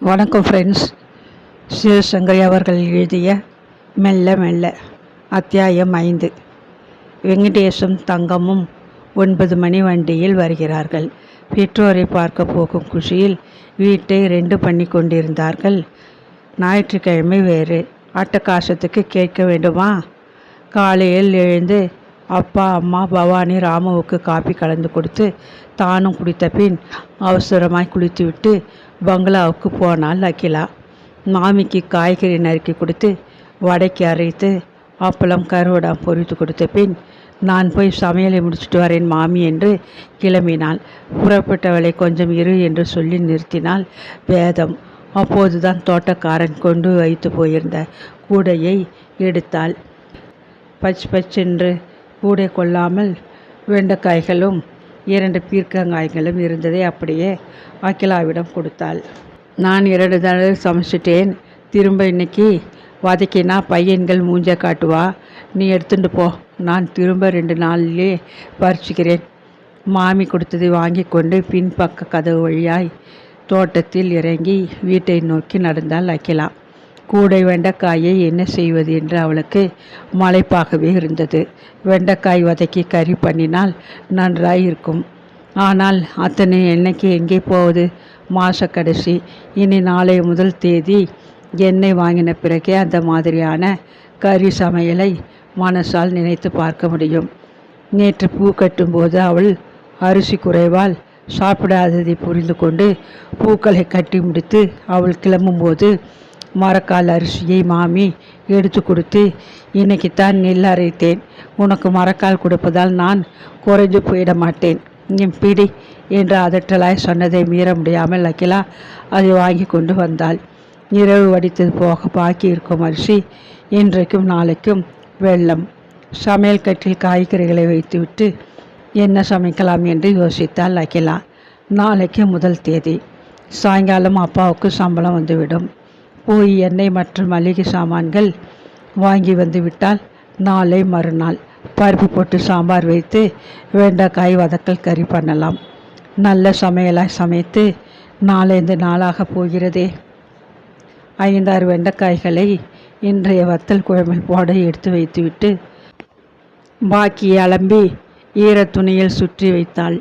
வணக்கம் ஃப்ரெண்ட்ஸ் சிவசங்கரி அவர்கள் எழுதிய மெல்ல மெல்ல அத்தியாயம் ஐந்து. வெங்கடேஷும் தங்கமும் ஒன்பது மணி வண்டியில் வருகிறார்கள். பெற்றோரை பார்க்க போகும் குஷியில் வீட்டை ரெண்டு பண்ணி கொண்டிருந்தார்கள். ஞாயிற்றுக்கிழமை வேறு. அட்டகாசத்துக்கு கேட்க வேண்டுமா? காலையில் எழுந்து அப்பா அம்மா பவானி ராமுவுக்கு காப்பி கலந்து கொடுத்து தானும் குடித்த பின் அவசரமாய் குளித்துவிட்டு பங்களாவுக்கு போனாள் அகிலா. மாமிக்கு காய்கறி நறுக்கி கொடுத்து வடைக்கு அரைத்து அப்பளம் கருவடம் பொரித்து கொடுத்த பின் நான் போய் சமையலை முடிச்சுட்டு வரேன் மாமி என்று கிளம்பினாள். புறப்பட்டவளை கொஞ்சம் இரு என்று சொல்லி நிறுத்தினாள் வேதம். அப்போதுதான் தோட்டக்காரன் கொண்டு வைத்து போயிருந்த கூடையை எடுத்தாள். பச் பச்சென்று கூடை கொள்ளாமல் வெண்டைக்காய்களும் இரண்டு பீர்க்கங்காய்களும் இருந்ததை அப்படியே அகிலாவிடம் கொடுத்தாள். நான் இரண்டு தடவை சமைச்சிட்டேன். திரும்ப இன்னைக்கு வதக்கினா பையன்கள் மூஞ்ச காட்டுவா? நீ எடுத்துட்டு போ. நான் திரும்ப ரெண்டு நாள்லே பறிச்சுக்கிறேன். மாமி கொடுத்ததை வாங்கி கொண்டு பின்பக்க கதவு வழியாய் தோட்டத்தில் இறங்கி வீட்டை நோக்கி நடந்தாள் அகிலா. கூடை வெண்டைக்காயை என்ன செய்வது என்று அவளுக்கு மலைப்பாகவே இருந்தது. வெண்டைக்காய் வதக்கி கறி பண்ணினால் நன்றாய் இருக்கும் ஆனால் அத்தனை எண்ணெய்க்கு எங்கே போவது? மாத கடைசி. இனி நாளைய முதல் தேதி எண்ணெய் வாங்கின பிறகே அந்த மாதிரியான கறி சமையலை மனசால் நினைத்து பார்க்க முடியும். நேற்று பூ கட்டும்போது அவள் அரிசி குறைவால் சாப்பிடாததை புரிந்து கொண்டு பூக்களை கட்டி முடித்து அவள் கிளம்பும்போது மரக்கால் அரிசியை மாமி எடுத்து கொடுத்து இன்னைக்கு தான் நெல் அரைத்தேன். உனக்கு மரக்கால் கொடுப்பதால் நான் குறைஞ்சு போயிட மாட்டேன். என் பிடி என்று அதட்டலாய் சொன்னதை மீற முடியாமல் அகிலா அதை வாங்கி கொண்டு வந்தாள். இரவு வடித்தது போக பாக்கி இருக்கும் அரிசி இன்றைக்கும் நாளைக்கும் வெள்ளம் சமையல் கட்டில் காய்கறிகளை வைத்துவிட்டு என்ன சமைக்கலாம்? என்று யோசித்தாள் அகிலா. நாளைக்கு முதல் தேதி. சாயங்காலம் அப்பாவுக்கு சம்பளம் வந்துவிடும். போய் எண்ணெய் மற்றும் மளிகை சாமான்கள் வாங்கி வந்து விட்டால் நாளை மறுநாள் பருப்பு போட்டு சாம்பார் வைத்து வெண்டைக்காய் வதக்கல் கறி பண்ணலாம். நல்ல சமையலாக சமைத்து நாளைந்து நாளாக போகிறதே. ஐந்தாறு வெண்டைக்காய்களை இன்றைய வத்தல் குழம்பில் போட எடுத்து வைத்துவிட்டு பாக்கி அலம்பி ஈரத்துணியில் சுற்றி வைத்தாள்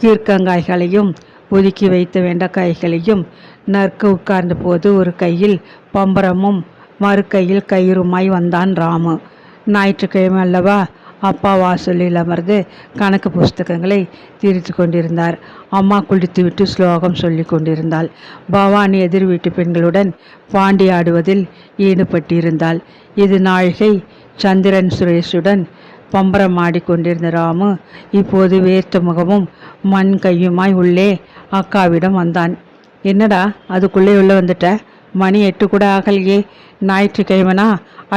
கீர்க்கங்காய்களையும் ஒதுக்கி வைத்த வெண்டைக்காய்களையும் நறுக்கு உட்கார்ந்த போது ஒரு கையில் பம்பரமும் மறு கையில் கயிறுமாய் வந்தான் ராமு. ஞாயிற்றுக்கிழமை அல்லவா? அப்பா வாசலில் அமர்ந்து கணக்கு புஸ்தகங்களை திரித்து கொண்டிருந்தார். அம்மா குளித்துவிட்டு ஸ்லோகம் சொல்லி கொண்டிருந்தாள். பவானி எதிர் வீட்டு பெண்களுடன் பாண்டி ஆடுவதில் ஈடுபட்டிருந்தாள். இது நாழிகை சந்திரன் சுரேஷுடன் பம்பரம் ஆடிக்கொண்டிருந்த ராமு இப்போது வேர்த்த முகமும் மண் கையுமாய் உள்ளே அக்காவிடம் வந்தான். என்னடா அதுக்குள்ளே உள்ளே வந்துட்ட? மணி எட்டு கூட ஆகலையே. ஞாயிற்றுக்கிழமைனா?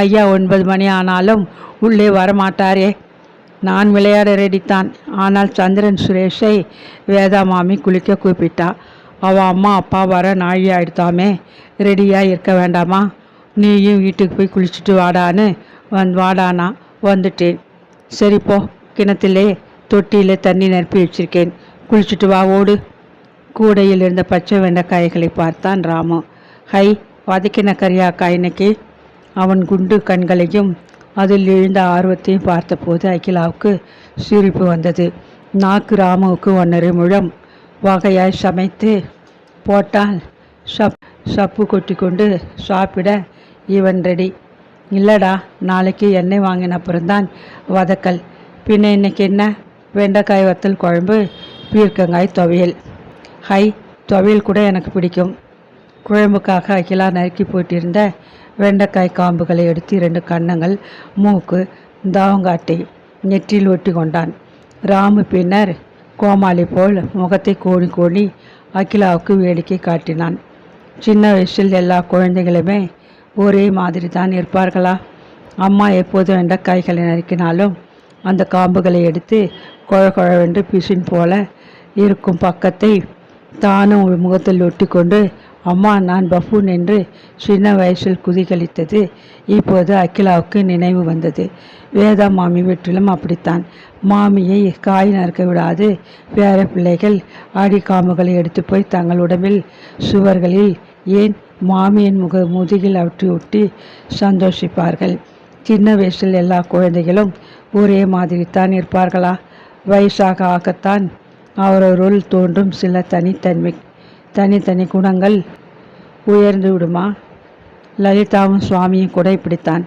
ஐயா ஒன்பது மணி ஆனாலும் உள்ளே வரமாட்டாரே. நான் விளையாட ரெடித்தான். ஆனால் சந்திரன் சுரேஷை வேதா மாமி குளிக்க கூப்பிட்டா. அவள் அம்மா அப்பா வர நாழி ஆயிடுத்தாமே. ரெடியாக இருக்க வேண்டாமா? நீயும் வீட்டுக்கு போய் குளிச்சுட்டு வாடான்னு வந் வாடானா வந்துட்டேன். சரிப்போ கிணத்துலே தொட்டியில் தண்ணி நிரப்பி வச்சிருக்கேன். குளிச்சுட்டு வா ஓடு. கூடையில் இருந்த பச்சை வெண்டைக்காய்களை பார்த்தான் ராமு. ஹை வதக்கின கரியாக்கா இன்னைக்கு? அவன் குண்டு கண்களையும் அதில் எழுந்த ஆர்வத்தையும் பார்த்தபோது அகிலாவுக்கு சிரிப்பு வந்தது. நாக்கு ராமுவுக்கு ஒன்றரை முழம். வகையாய் சமைத்து போட்டால் சப் சப்பு கொட்டி கொண்டு சாப்பிட இவன் ரெடி இல்லைடா நாளைக்கு எண்ணெய் வாங்கின அப்புறம்தான் வதக்கல். பின்ன இன்னைக்கு என்ன? வெண்டைக்காய் வத்தல் குழம்பு பீர்க்கங்காய் துவையல். ஹை துவையல் கூட எனக்கு பிடிக்கும். குழம்புக்காக அகிலா நறுக்கி போட்டிருந்த வெண்டைக்காய் காம்புகளை எடுத்து இரண்டு கன்னங்கள் மூக்கு தாவங்காட்டை நெற்றில் ஒட்டி கொண்டான். ராமு பின்னர் கோமாளி போல் முகத்தை கோணி கோணி அகிலாவுக்கு வேடிக்கை காட்டினான். சின்ன வயசில் எல்லா குழந்தைகளுமே ஒரே மாதிரி தான் இருப்பார்களா? அம்மா எப்போது வெண்டைக்காய்களை நறுக்கினாலும் அந்த காம்புகளை எடுத்து குழ குழவென்று பிசின் போல இருக்கும் பக்கத்தை தானும் முகத்தில் ஒட்டி கொண்டு அம்மா நான் பஃபூன் என்று சின்ன வயசில் குதிகளித்தது. இப்போது அகிலாவுக்கு நினைவு வந்தது. வேதா மாமி வீட்டிலும் அப்படித்தான். மாமியை காய் நறுக்க விடாது. பேர பிள்ளைகள் ஆடி காம்புகளை எடுத்து போய் தங்கள் உடம்பில் சுவர்களில் ஏன் மாமியின் முக முதுகில் அவற்றை ஒட்டி சந்தோஷிப்பார்கள்? சின்ன வயசில் எல்லா குழந்தைகளும் ஒரே மாதிரி தான் இருப்பார்களா? வயசாக ஆகத்தான் அவரவருள் தோன்றும் சில தனித்தன்மை தனித்தனி குணங்கள் உயர்ந்து விடுமா? லலிதாவும் சுவாமியும் கூட இப்படித்தான்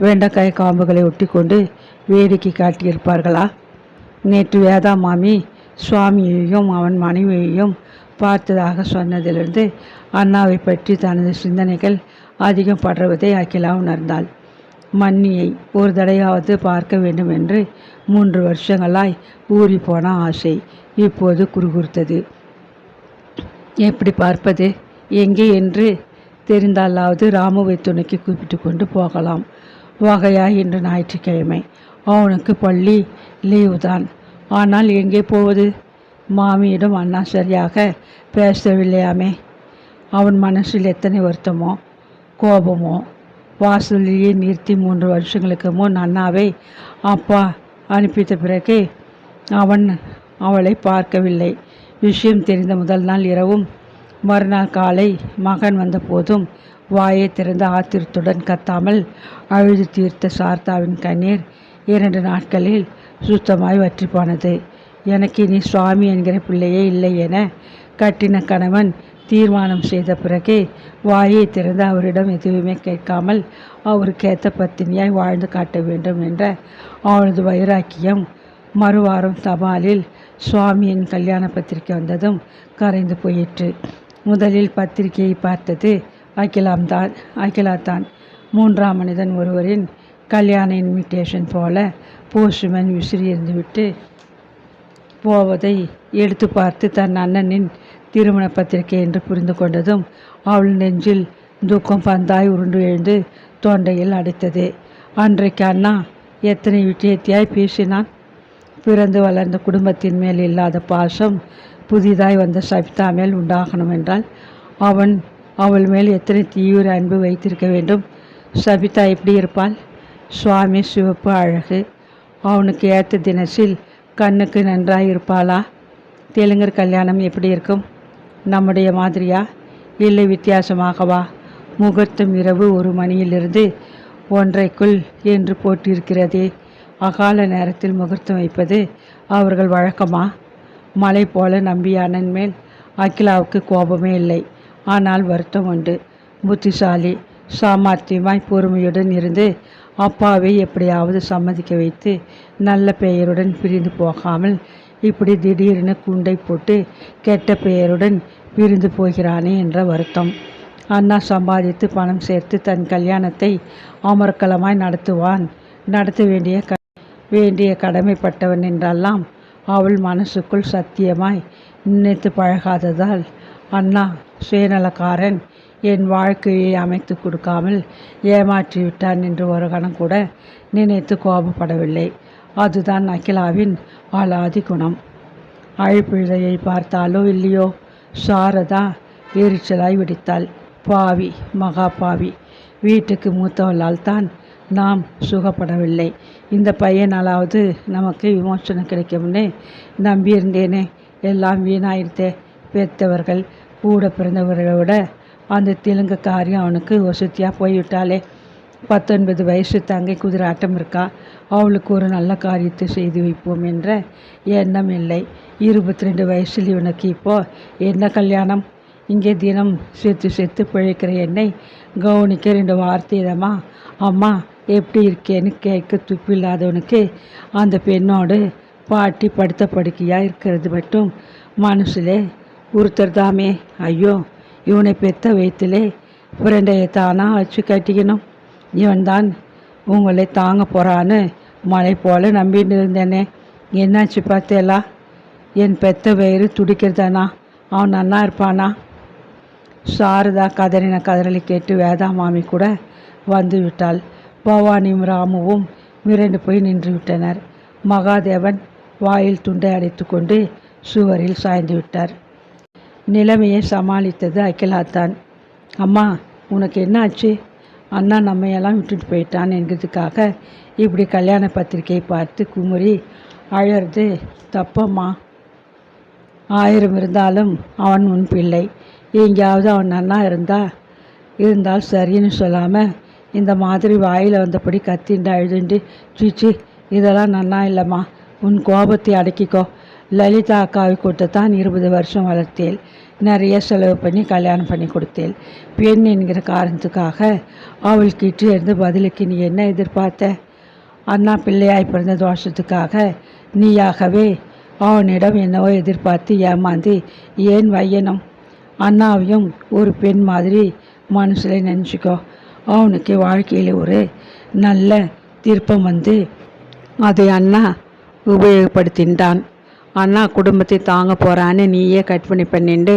வெண்டைக்காய் காம்புகளை ஒட்டி கொண்டு வேடிக்கை காட்டியிருப்பார்களா? நேற்று வேதா மாமி சுவாமியையும் அவன் மனைவியையும் பார்த்ததாக சொன்னதிலிருந்து அண்ணாவை பற்றி தனது சிந்தனைகள் அதிகம் படுவதை அகிலா உணர்ந்தாள். மன்னியை ஒரு தடையாவது பார்க்க வேண்டும் என்று மூன்று வருஷங்களாய் ஊறி போன ஆசை இப்போது குறுகுறுத்தது. எப்படி பார்ப்பது? எங்கே என்று தெரிந்தாலாவது ராமுவை துணைக்கு கூப்பிட்டு கொண்டு போகலாம். வகையா இன்று ஞாயிற்றுக்கிழமை. அவனுக்கு பள்ளி லீவு தான் ஆனால் எங்கே போவது? மாமியிடம் அண்ணா சரியாக பேசவில்லையாமே. அவன் மனசில் எத்தனை வருத்தமோ கோபமோ வாசலிலேயே நிறுத்தி மூன்று வருஷங்களுக்கு முன் அண்ணாவை அப்பா அனுப்பித்த பிறகு அவன் அவளை பார்க்கவில்லை. விஷயம் தெரிந்த முதல் நாள் இரவும் மறுநாள் காலை மகன் வந்தபோதும் வாயை திறந்த ஆத்திரத்துடன் கத்தாமல் அழுது தீர்த்த சார்த்தாவின் கண்ணீர் இரண்டு நாட்களில் சுத்தமாய் வற்றிப்பானது எனக்கு இனி சுவாமி என்கிற பிள்ளையே இல்லை என கட்டின கணவன் தீர்மானம் செய்த பிறகு வாயை திறந்து அவரிடம் எதுவுமே கேட்காமல் அவருக்கேற்ற பத்தினியாய் வாழ்ந்து காட்ட வேண்டும் என்ற அவளது வைராக்கியம் மறுவாரம் தபாலில் சுவாமியின் கல்யாண பத்திரிகை வந்ததும் கரைந்து போயிற்று. முதலில் பத்திரிகையை பார்த்தது அகிலாம்தான் அகிலா தான் மூன்றாம் மனிதன் ஒருவரின் கல்யாண இன்விடேஷன் போல போஸ்ட்மேன் விசிறியிருந்துவிட்டு போவதை எடுத்து பார்த்து தன் அண்ணனின் திருமண பத்திரிகை என்று புரிந்து கொண்டதும் அவள் நெஞ்சில் தூக்கம் பந்தாய் உருண்டு எழுந்து தொண்டையில் அடைத்தது. அன்றைக்கு அண்ணா எத்தனை விஷயத்தையாய் பேசினான்? பிறந்து வளர்ந்த குடும்பத்தின் மேல் இல்லாத பாசம் புதிதாய் வந்த சபிதா மேல் உண்டாகணும் என்றால் அவன் அவள் மேல் எத்தனை தீவிர அன்பு வைத்திருக்க வேண்டும்? சபிதா எப்படி இருப்பாள்? சுவாமி சிவப்பு அழகு. அவனுக்கு ஏற்ற தினசில் கண்ணுக்கு நன்றாய் இருப்பாளா? தெலுங்கர் கல்யாணம் எப்படி இருக்கும்? நம்முடைய மாதிரியா? இல்லை வித்தியாசமாகவா? முகூர்த்தம் இரவு ஒரு மணியிலிருந்து ஒன்றைக்குள் என்று போட்டிருக்கிறதே. அகால நேரத்தில் முகூர்த்தம் வைப்பது அவர்கள் வழக்கமா? மலை போல நம்பிய அண்ணன் மேல் அகிலாவுக்கு கோபமே இல்லை. ஆனால் வருத்தம் உண்டு. புத்திசாலி சாமர்த்தியமாய் பொறுமையுடன் இருந்து அப்பாவை எப்படியாவது சம்மதிக்க வைத்து நல்ல பெயருடன் பிரிந்து போகாமல் இப்படி திடீரென குண்டை போட்டு கெட்ட பெயருடன் பிரிந்து போகிறானே என்ற வருத்தம். அண்ணா சம்பாதித்து பணம் சேர்த்து தன் கல்யாணத்தை அமர்க்கலமாய் நடத்துவான். நடத்த வேண்டிய க வேண்டிய கடமைப்பட்டவன் என்றெல்லாம் அவள் மனசுக்குள் சத்தியமாய் நினைத்து பழகாததால் அண்ணா சுயநலக்காரன் என் வாழ்க்கையை அமைத்து கொடுக்காமல் ஏமாற்றி விட்டான் என்று ஒரு கணம் கூட நினைத்து கோபப்படவில்லை. அதுதான் அகிலாவின் ஆளாதி குணம். அழைப்பிழையை பார்த்தாலோ இல்லையோ? சாரதா எரிச்சலாய் வெடித்தாள். பாவி மகா பாவி. வீட்டுக்கு மூத்தவளால் தான் நாம் சுகப்படவில்லை. இந்த பையனாலாவது நமக்கு விமோசனம் கிடைக்கும்னு நம்பியிருந்தேனே. எல்லாம் வீணாயிருத்தே பெற்றவர்கள் கூட பிறந்தவர்களை விட அந்த தெலுங்கு காரியம் அவனுக்கு வசதியாக போய்விட்டாலே பத்தொன்பது வயசு தங்கை குதிரை ஆட்டம் இருக்கா? அவளுக்கு ஒரு நல்ல காரியத்தை செய்து வைப்போம் என்ற எண்ணம் இல்லை. இருபத்தி ரெண்டு வயசில் இவனுக்கு இப்போது என்ன கல்யாணம்? இங்கே தினம் செத்து செத்து பிழைக்கிற என்னை கவனிக்க ரெண்டு வார்த்தைதம்மா அம்மா எப்படி இருக்கேன்னு கேட்க துப்பில்லாதவனுக்கு அந்த பெண்ணோடு பாட்டி படுத்த படுக்கையாக இருக்கிறது மட்டும் மனசில் ஒருத்தர் தாமே. ஐயோ இவனை பெத்த வயிற்றுலே ஃப்ரெண்டையை தானாக வச்சு கட்டிக்கணும்? இவன்தான் உங்களை தாங்க போகிறான்னு மலை போல நம்பின்னு இருந்தேனே. என்னாச்சு பார்த்தேலா? என் பெத்த வயிறு துடிக்கிறதானா? அவன் நல்லா இருப்பானா? சாரதா கதறின கதறலை கேட்டு வேதா மாமி கூட வந்து விட்டாள். பவானியும் ராமுவும் மிரண்டு போய் நின்று விட்டனர். மகாதேவன் வாயில் துண்டை அடைத்து கொண்டு சுவரில் சாய்ந்து விட்டார். நிலைமையை சமாளித்தது அகிலாத்தான். அம்மா உனக்கு என்ன ஆச்சு அண்ணா நம்மையெல்லாம் விட்டுட்டு போயிட்டான் என்கிறதுக்காக இப்படி கல்யாண பத்திரிக்கையை பார்த்து குமுறி அழறது தப்பம்மா. ஆயிரம் இருந்தாலும் அவன் உன் பிள்ளை. எங்கேயாவது அவன் நன்னா இருந்தா இருந்தால் சரின்னு சொல்லாமல் இந்த மாதிரி வாயில் வந்தபடி கத்திண்டு அழுதுண்டு சீச்சி இதெல்லாம் நன்னா இல்லைம்மா. உன் கோபத்தை அடக்கிக்கோ. லலிதா அக்காவை கூட்டத்தான் இருபது வருஷம் வளர்த்தேன் நிறைய செலவு பண்ணி கல்யாணம் பண்ணி கொடுத்தேன். பெண் என்கிற காரணத்துக்காக அவள்கிட்ட இருந்து பதிலுக்கு நீ என்ன எதிர்பார்த்த? அண்ணா பிள்ளையாய் பிறந்த தோஷத்துக்காக நீயாகவே அவனிடம் என்னவோ எதிர்பார்த்து ஏமாந்து ஏன் வையணும்? அண்ணாவையும் ஒரு பெண் மாதிரி மனசில் நினச்சிக்கோ. அவனுக்கு வாழ்க்கையில் ஒரு நல்ல திருப்பம் வந்து அதை அண்ணா உபயோகப்படுத்தின்றான். அண்ணா குடும்பத்தை தாங்க போகிறான்னு நீயே கற்பனை பண்ணிண்டு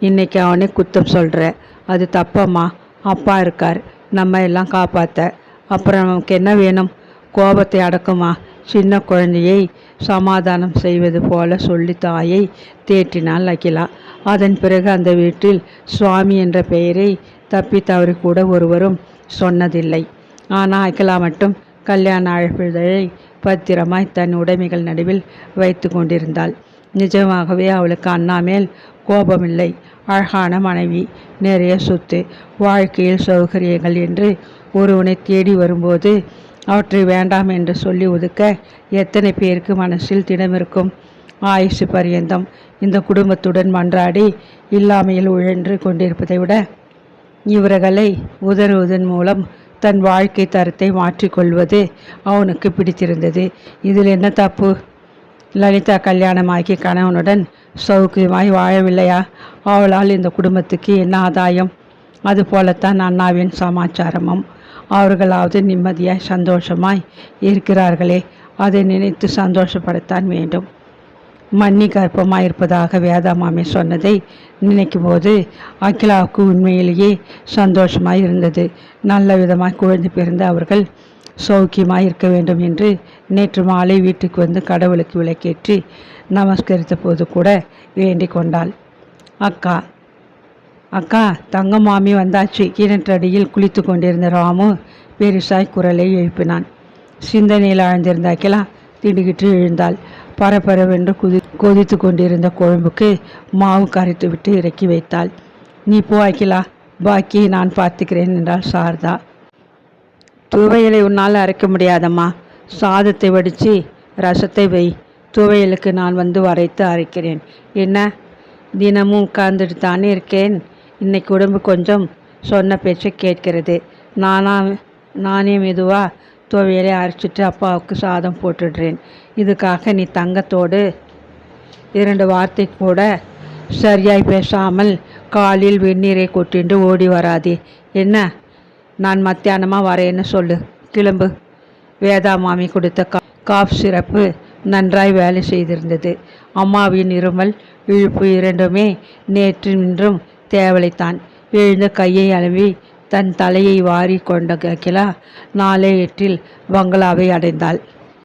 இன்றைக்கி அவனை குத்தம் சொல்கிற அது தப்பம்மா. அப்பா இருக்கார். நம்ம எல்லாம் காப்பாற்ற அப்புறம் நமக்கு என்ன வேணும்? கோபத்தை அடக்குமா? சின்ன குழந்தையை சமாதானம் செய்வது போல சொல்லி தாயை தேற்றினாள் அகிலா. அதன் பிறகு அந்த வீட்டில் சுவாமி என்ற பெயரை தப்பி தவறி கூட ஒருவரும் சொன்னதில்லை. ஆனால் அகிலா மட்டும் கல்யாண அழைப்பிதழை பத்திரமாய் தன் உடைமைகள் நடுவில் வைத்து கொண்டிருந்தாள். நிஜமாகவே அவளுக்கு அண்ணா மேல் கோபமில்லை. அழகான மனைவி நிறைய சொத்து வாழ்க்கையில் சௌகரியங்கள் என்று ஒருவனை தேடி வரும்போது அவற்றை வேண்டாம் என்று சொல்லி ஒதுக்க எத்தனை பேருக்கு மனசில் திடமிருக்கும்? ஆயுசு பரியந்தம். இந்த குடும்பத்துடன் மன்றாடி இல்லாமையில் உழன்று கொண்டிருப்பதை விட இவர்களை உதறுவதன் மூலம் தன் வாழ்க்கை தரத்தை மாற்றிக்கொள்வது அவனுக்கு பிடித்திருந்தது. இதில் என்ன தப்பு? லலிதா கல்யாணமாகி கணவனுடன் சௌக்கியமாய் வாழவில்லையா? அவளால் இந்த குடும்பத்துக்கு என்ன ஆதாயம்? அதுபோலத்தான் அண்ணாவின் சமாச்சாரமும். அவர்களாவது நிம்மதியாய் சந்தோஷமாய் இருக்கிறார்களே. அதை நினைத்து சந்தோஷப்படத்தான் வேண்டும். மன்னி கர்ப்பமாக இருப்பதாக வேதாமாமி சொன்னதை நினைக்கும் போது அகிலாவுக்கு உண்மையிலேயே சந்தோஷமாக இருந்தது நல்ல விதமாக குழந்தை பிறந்து அவர்கள் சௌக்கியமாக இருக்க வேண்டும் என்று நேற்று மாலை வீட்டுக்கு வந்து கடவுளுக்கு விளக்கேற்றி நமஸ்கரித்த போது கூட வேண்டிக் கொண்டாள். அக்கா அக்கா தங்க மாமி வந்தாச்சு. கிணற்றடியில் குளித்து கொண்டிருந்த ராமு பெருசாய் குரலை எழுப்பினான். சிந்தனையில் ஆழ்ந்திருந்த அகிலா திடுகிட்டு எழுந்தாள். பரபரவென்று குதி கொதித்து கொண்டிருந்த குழம்புக்கு மாவு கரைத்து விட்டு இறக்கி வைத்தாள். நீ போ அகிலா. பாக்கி நான் பார்த்துக்கிறேன் என்றாள் சாரதா. துவையலை உன்னால் அரைக்க முடியாதம்மா. சாதத்தை வடித்து ரசத்தை வை. துவையலுக்கு நான் வந்து வரைத்து அரைக்கிறேன். என்ன? தினமும் உட்கார்ந்துட்டு தானே இருக்கேன். இன்னைக்கு உடம்பு கொஞ்சம் சொன்ன பேச்சை கேட்கிறது. நானா நானே மெதுவாக துவையலை அரைச்சிட்டு அப்பாவுக்கு சாதம் போட்டுடுறேன். இதுக்காக நீ தங்கத்தோடு இரண்டு வார்த்தை கூட சரியாய் பேசாமல் காலில் வெந்நீரை கொட்டிண்டு ஓடி வராதே. என்ன? நான் மத்தியானமாக வரேன்னு சொல்லு. கிளம்பு. வேதா மாமி கொடுத்த கா காஃப் சிறப்பு நன்றாய் வேலை செய்திருந்தது. அம்மாவின் இருமல் இழுப்பு இரண்டுமே நேற்று நின்றும் தேவலைத்தான். எழுந்த கையை அலம்பி தன் தலையை வாரி கொண்ட அகிலா நாளே எட்டில் பங்களாவை அடைந்தாள்.